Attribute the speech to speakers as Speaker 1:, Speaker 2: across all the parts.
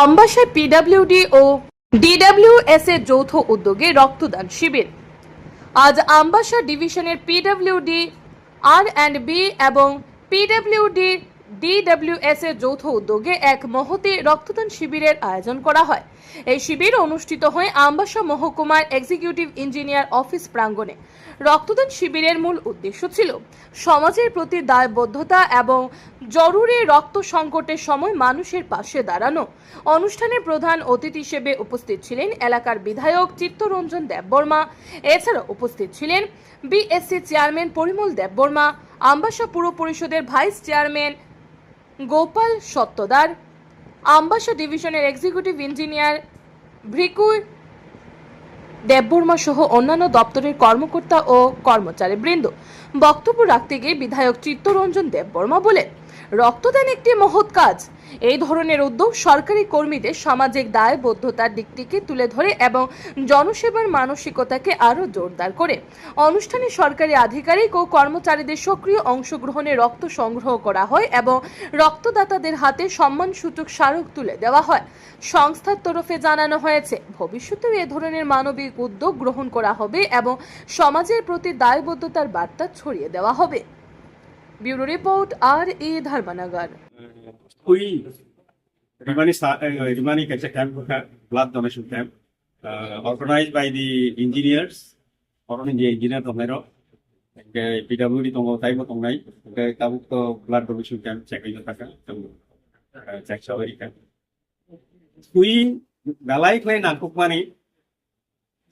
Speaker 1: আমবাসায় PWD ও DWS এর যৌথ উদ্যোগে রক্তদান শিবির। আজ আমবাসা ডিভিশনের পিডাব্লিউডি আর অ্যান্ড বি এবং পিডাব্লিউডি ডিডাব্লিউএস এর যৌথ উদ্যোগে এক মহতি রক্তদান শিবিরের আয়োজন করা হয়। এই শিবির অনুষ্ঠিত হয় আমবাসা মহকুমার এক্সিকিউটিভ ইঞ্জিনিয়ার অফিস প্রাঙ্গণে। রক্তদান শিবিরের মূল উদ্দেশ্য ছিল সমাজের প্রতি দায়বদ্ধতা এবং জরুরি রক্ত সংকটের সময় মানুষের পাশে দাঁড়ানো। অনুষ্ঠানে প্রধান অতিথি হিসেবে উপস্থিত ছিলেন এলাকার বিধায়ক চিত্তরঞ্জন দেববর্মা। এছাড়া উপস্থিত ছিলেন বিএসসি চেয়ারম্যান পরিমল দেববর্মা, আমবাসা পুর পরিষদের ভাইস চেয়ারম্যান গোপাল সত্তদার, আম্বাসা ডিভিশনের এক্সিকিউটিভ ইঞ্জিনিয়ার ভ্রিকু দেববর্মা সহ অন্যান্য দপ্তরের কর্মকর্তা ও কর্মচারী বৃন্দ বক্তব্য রাখতে গিয়ে বিধায়ক চিত্তরঞ্জন দেববর্মা বলেন রক্তদান একটি মহৎ কাজ। এই ধরনের উদ্যোগ সরকারি কর্মীদের সামাজিক দায়বদ্ধতার দিকটিকে তুলে ধরে এবং জনসেবার মানসিকতাকে আরও জোরদার করে। অনুষ্ঠানে সরকারি আধিকারিক ও কর্মচারীদের সক্রিয় অংশগ্রহণে রক্ত সংগ্রহ করা হয় এবং রক্তদাতাদের হাতে সম্মানসূচক স্মারক তুলে দেওয়া হয়। সংস্থার তরফে জানানো হয়েছে, ভবিষ্যতেও এ ধরনের মানবিক উদ্যোগ গ্রহণ করা হবে এবং সমাজের প্রতি দায়বদ্ধতার বার্তা ছড়িয়ে দেওয়া হবে। ব্যুরো রিপোর্ট আর এ
Speaker 2: Dharmanagar uh, Camp, uh, blood donation camp, uh, organized by the engineers, orang di engineer tomero, ke PWD tongo tai mo tongai, ke kabu to blood donation camp cek ini taka, tongo cek sawari kan. Kui galai klay nangkuk mani,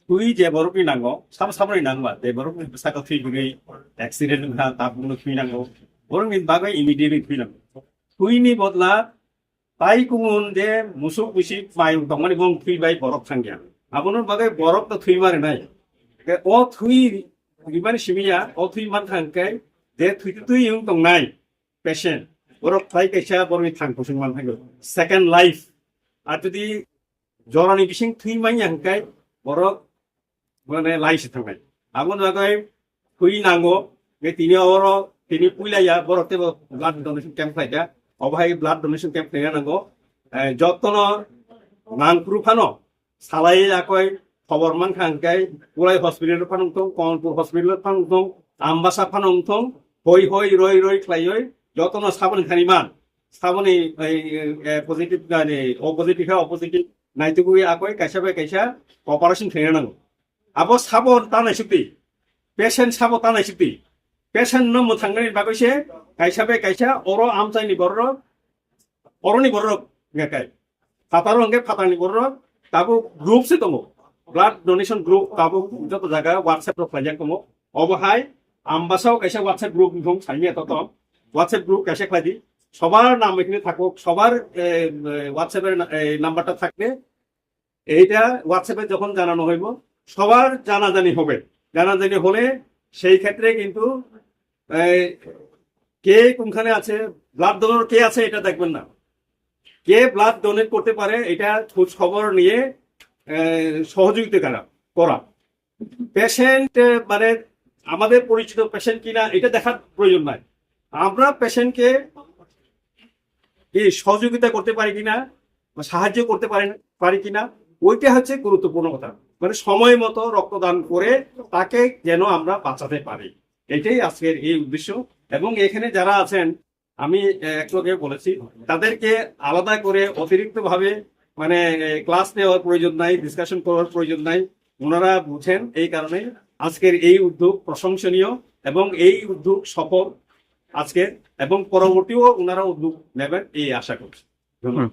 Speaker 2: kui je borok ni nango, sama sama ni nangwa, de borok ni besar kau thui bugai accident na tapung ni thui nango, borok ni bagai immediately thui nango. थुइनि बदला ताइ कुमुन जे मुसुक बिसि माइ दंमानि बं थुइबाय बरफ सांगिया आबुनो बागै बरफ त थुइ मारे नाय के ओ थुइ रिबानि सिमिया ओ थुइ मान थांकाय जे थुइ थुइ इउं दंनाय पेशेन्ट बरफ थाइ कैसा बरनि थां कुसुं मान थांगो सेकेन्ड लाइफ आर जुदि जरानि बिसिं थुइ माइ हांकाय बरफ মানে লাইসে থাকাই আগুন জায়গায় থুই নাঙ্গো বে তিনি অর তিনি পুইলাইয়া বরতে ব্লাড ডোনেশন ক্যাম্প খাইটা অবহাই ব্লাড ডোনেশন ক্যাম্প খাইয়া নাঙ্গো যত্ন নাংপুর ফানো সালাই আকয় খবর মান খাঙ্কাই পুরাই হসপিটাল ফানুংথং কমলপুর হসপিটাল ফানুংথং আমবাসা ফানুংথং হই হই রই রই খাইয় যত্ন সাবন খানিমান সাবনি positive O positive O positive নাইতুগুই আকয় কাইসা বাই কাইসা অপারেশন খাইয়া নাঙ্গো আবো সাবো তানাই সুক্তি পেশেন্ট সাবো তানাই সুক্তি পেশেন্ট ন মুথাঙ্গনি বাগৈছে কাইসা বে কাইসা অর আমচাইনি বর্র অরনি বর্র গাকাই। ফাতার হঙ্গে ফাতানি বর্র, তাবো গ্রুপ সে দমো ব্লাড ডোনেশন গ্রুপ তাবো যত জায়গা হোয়াটসঅ্যাপ র ফাইজা কমো। অবহাই, আমবাসাও কাইসা হোয়াটসঅ্যাপ গ্রুপ নিফং সাইমিয়া তত হোয়াটসঅ্যাপ গ্রুপ কাইসা খাইদি সবার নাম এখানে থাকুক, সবার হোয়াটসঅ্যাপের নাম্বারটা থাকলে, এইটা হোয়াটসঅ্যাপে যখন জানানো হইব, সবার জানাজানি হবে। জানাজানি হলে সেই ক্ষেত্রে কিন্তু কে কোনখানে আছে ব্লাড ডোনর কে আছে এটা দেখবেন না। কে ব্লাড ডোনেট করতে পারে এটা খোঁজ খবর নিয়ে সহযোগিতা করা করা। পেশেন্ট মানে আমাদের পরিচিত পেশেন্ট কিনা এটা দেখার প্রয়োজন নাই। আমরা পেশেন্টকে কি সহযোগিতা করতে পারি কিনা বা সাহায্য করতে পারি পারি কিনা, ওইটা হচ্ছে গুরুত্বপূর্ণ কথা। মানে সময় মতো রক্তদান করে তাকে যেন আমরা বাঁচাতে পারি। এটাই আজকের এই উদ্দেশ্য। এবং এখানে যারা আছেন, আমি একটু বলেছি, তাদেরকে আলাদা করে অতিরিক্ত ভাবে মানে ক্লাস নেওয়ার প্রয়োজন নাই ডিসকাশন করার প্রয়োজন নাই। ওনারা বুঝেন এই কারণে আজকের এই উদ্যোগ প্রশংসনীয় এবং এই উদ্যোগ সফল আজকে এবং পরবর্তীও ওনারা উদ্যোগ নেবেন, এই আশা করছি। ধন্যবাদ।